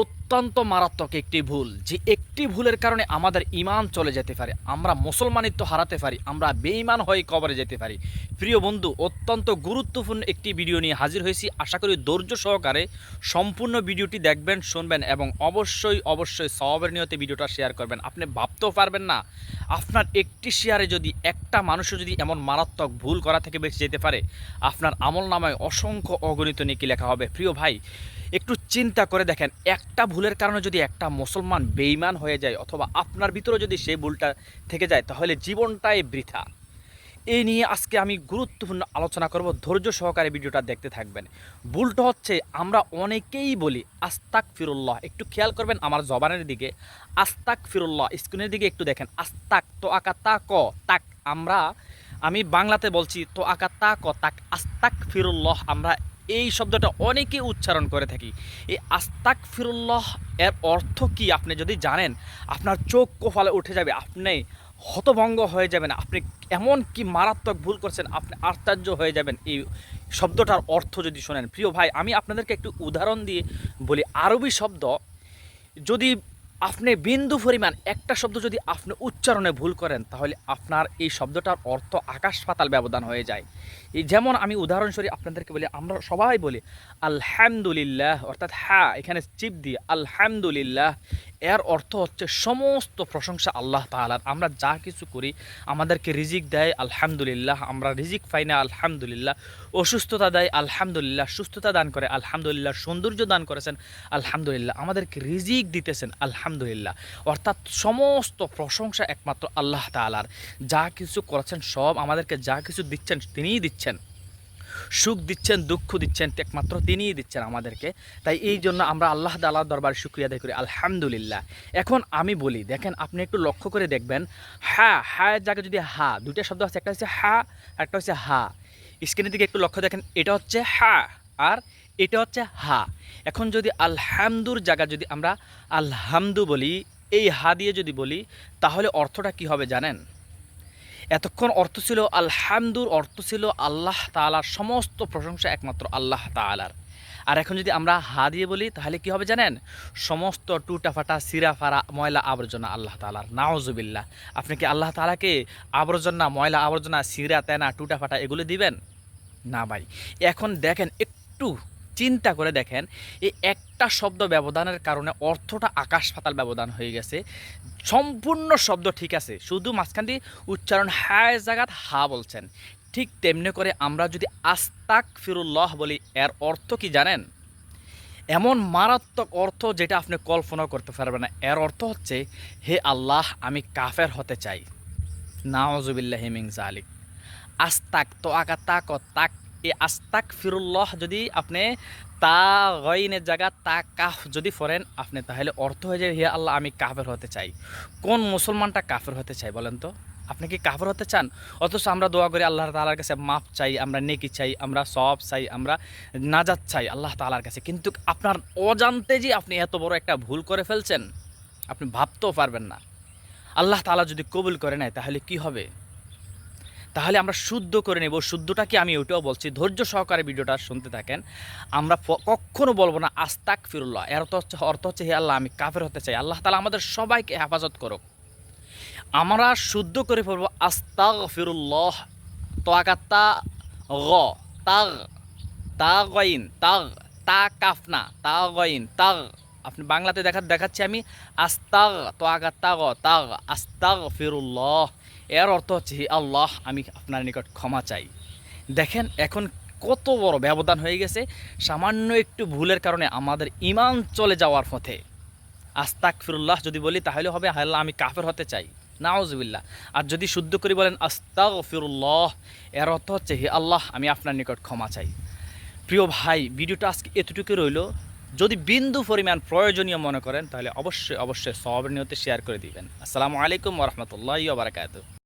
অত্যন্ত মারাত্মক একটি ভুল, যে একটি ভুলের কারণে আমাদের ইমান চলে যেতে পারে। আমরা মুসলমানিত্ব হারাতে পারি, আমরা বেঈমান হয়ে কবরে যেতে পারি। প্রিয় বন্ধু, অত্যন্ত গুরুত্বপূর্ণ একটি ভিডিও নিয়ে হাজির হয়েছি। আশা করি ধৈর্য সহকারে সম্পূর্ণ ভিডিওটি দেখবেন, শুনবেন এবং অবশ্যই অবশ্যই সবের নিয়তে ভিডিওটা শেয়ার করবেন। আপনি ভাবতেও পারবেন না আপনার একটি শেয়ারে যদি একটা মানুষও যদি এমন মারাত্মক ভুল করা থেকে বেঁচে যেতে পারে, আপনার আমল নামায় অসংখ্য অগণিত নেকি লেখা হবে। প্রিয় ভাই, একটু চিন্তা করে দেখেন, একটা ভুলের কারণে যদি একটা মুসলমান বেইমান হয়ে যায় অথবা আপনার ভিতরে যদি সেই ভুলটা থেকে যায়, তাহলে জীবনটাই বৃথা। এই নিয়ে আজকে আমি গুরুত্বপূর্ণ আলোচনা করব। ধৈর্য সহকারে ভিডিওটা দেখতে থাকবেন। ভুলটা হচ্ছে আমরা অনেকেই বলি আস্তাক ফিরুল্লাহ একটু খেয়াল করবেন আমার জবানের দিকে। আস্তাক ফিরুল্লাহ স্ক্রিনের দিকে একটু দেখেন। আস্তাক তো আকা, তা, ক, তাক। আমরা, আমি বাংলাতে বলছি, তো আকা, তা, ক, তাক। আস্তাক ফিরুল্লাহ আমরা এই শব্দটা অনেকে উচ্চারণ করে থাকি। এই আস্তাক ফিরুল্লাহ এর অর্থ কি আপনি যদি জানেন, আপনার চোখ কোফালে উঠে যাবে। আপনি হতভঙ্গ হয়ে যাবেন। আপনি এমন কি মারাত্মক ভুল করছেন, আপনি আশ্চর্য হয়ে যাবেন। এই শব্দটার অর্থ যদি শোনেন। প্রিয় ভাই, আমি আপনাদেরকে একটু উদাহরণ দিয়ে বলি। আরবি শব্দ যদি আপনি বিন্দু পরিমাণ একটা শব্দ যদি আপনি উচ্চারণে ভুল করেন, তাহলে আপনার এই শব্দটার অর্থ আকাশ পাতাল ব্যবধান হয়ে যায়। এই যেমন আমি উদাহরণস্বরূপ আপনাদেরকে বলি, আমরা সবাই বলি, আলহামদুলিল্লাহ অর্থাৎ হ্যাঁ এখানে চিপ দিয়ে, আলহামদুলিল্লাহ এর অর্থ হচ্ছে সমস্ত প্রশংসা আল্লাহ তালার আমরা যা কিছু করি, আমাদেরকে রিজিক দেয়, আলহামদুলিল্লাহ আমরা রিজিক পাই না, আলহামদুলিল্লাহ অসুস্থতা দেয়, আলহামদুলিল্লাহ সুস্থতা দান করে, আলহামদুলিল্লাহ সৌন্দর্য দান করেছেন, আলহামদুলিল্লাহ আমাদেরকে রিজিক দিতেছেন আলহামদুলিল্লাহ। অর্থাৎ সমস্ত প্রশংসা একমাত্র আল্লাহ তালার যা কিছু করেছেন সব আমাদেরকে যা কিছু দিচ্ছেন তিনিই দিচ্ছেন। সুখ দিচ্ছেন, দুঃখ দিচ্ছেন, একমাত্র তিনিই দিচ্ছেন আমাদেরকে। তাই এই জন্য আমরা আল্লাহ তাল্লাহ দরবার শুক্রিয়া আদায় করি, আলহামদুলিল্লাহ। এখন আমি বলি, দেখেন আপনি একটু লক্ষ্য করে দেখবেন হ্যাঁ হ্যাঁ জায়গায় যদি হা, দুইটা শব্দ আছে, একটা হচ্ছে হা একটা হচ্ছে হা। স্ক্রিনের দিকে একটু লক্ষ্য দেখেন, এটা হচ্ছে হা, আর এটা হচ্ছে হা। এখন যদি আলহামদুর জায়গা যদি আমরা আলহামদু বলি, এই হা দিয়ে যদি বলি, তাহলে অর্থটা কি হবে জানেন? এতক্ষণ অর্থ ছিল আলহামদুর, অর্থ ছিল আল্লাহ তালার সমস্ত প্রশংসা একমাত্র আল্লাহ তালার আর এখন যদি আমরা হা দিয়ে বলি, তাহলে কি হবে জানেন? সমস্ত টুটা ফাটা সিরা ফারা ময়লা আবর্জনা আল্লাহ তালার নাওজুবিল্লাহ আপনি কি আল্লাহ তালাকে আবর্জনা, ময়লা আবর্জনা, সিরা, তেনা টুটা ফাটা এগুলো দিবেন? না ভাই। এখন দেখেন একটু চিন্তা করে দেখেন, এই একটা শব্দ ব্যবধানের কারণে অর্থটা আকাশ পাতাল ব্যবধান হয়ে গেছে। সম্পূর্ণ শব্দ ঠিক আছে, শুধু মাঝখান দিয়ে উচ্চারণ হায় জায়গাত হা বলছেন। ঠিক তেমনি করে আমরা যদি আস্তাক ফিরুল্লাহ বলি, এর অর্থ কি জানেন? এমন মারাত্মক অর্থ যেটা আপনি কল্পনা করতে পারবেন না। এর অর্থ হচ্ছে, হে আল্লাহ, আমি কাফের হতে চাই। নাওজুবিল্লাহ মিং জালিক আস্তাক তো আকা তাক তাক এই আস্তাক ফিরুল্লাহ যদি আপনি তা গইনের জায়গা তা কাফ যদি ফরেন আপনি, তাহলে অর্থ হয়ে যায়, হে আল্লাহ, আমি কাফের হতে চাই। কোন মুসলমানটা কাফের হতে চাই বলেন তো? আপনি কি কাফের হতে চান? অথচ আমরা দোয়া করি, আল্লাহ তালার কাছে মাফ চাই, আমরা নেকি চাই, আমরা সব চাই, আমরা নাজাত চাই আল্লাহ তালার কাছে। কিন্তু আপনার অজান্তে যে আপনি এত বড় একটা ভুল করে ফেলছেন, আপনি ভাবতেও পারবেন না। আল্লাহ তালা যদি কবুল করে নেয়, তাহলে কি হবে? তাহলে আমরা শুদ্ধ করে নেব শুদ্ধটা কি আমি ওইটাও বলছি। ধৈর্য সহকারে ভিডিওটা শুনতে থাকেন। আমরা প- কখনো বলব না আস্তাক ফিরুল্লাহ এর অর্থ হচ্ছে অর্থ হচ্ছে, হে আল্লাহ, আমি কাফের হতে চাই। আল্লাহ তালা আমাদের সবাইকে হেফাজত করুক। আমরা শুদ্ধ করে পড়ব আস্তাক ফিরুল্লাহ তোয়াকাত্তা গ, তাগ তা গইন তাগ তা কাফনা তা গইন তাগ। আপনি বাংলাতে দেখা দেখাচ্ছি আমি, আস্তাগ তো আগা তাগ তাগ আস্তাগ ফিরুল্লাহ এর অর্থ হচ্ছে হে আল্লাহ, আমি আপনার নিকট ক্ষমা চাই। দেখেন, এখন কত বড় ব্যবধান হয়ে গেছে, সামান্য একটু ভুলের কারণে আমাদের ইমান চলে যাওয়ার পথে। আস্তাক ফিরুল্লাহ যদি বলি, তাহলে হবে আল্লাহ, আমি কাফের হতে চাই। নাওজবিল্লা আর যদি শুদ্ধ করে বলেন আস্তাক ফিরুল্লাহ এর অর্থ হচ্ছে, হে আল্লাহ, আমি আপনার নিকট ক্ষমা চাই। প্রিয় ভাই, ভিডিওটা আজকে এতটুকু রইল। যদি বিন্দু পরিমাণ প্রয়োজনীয় মনে করেন, তাহলে অবশ্যই অবশ্যই সবের নিয়তে শেয়ার করে দিবেন। আসসালামু আলাইকুম রহমতুল্লাহ বারাকাতু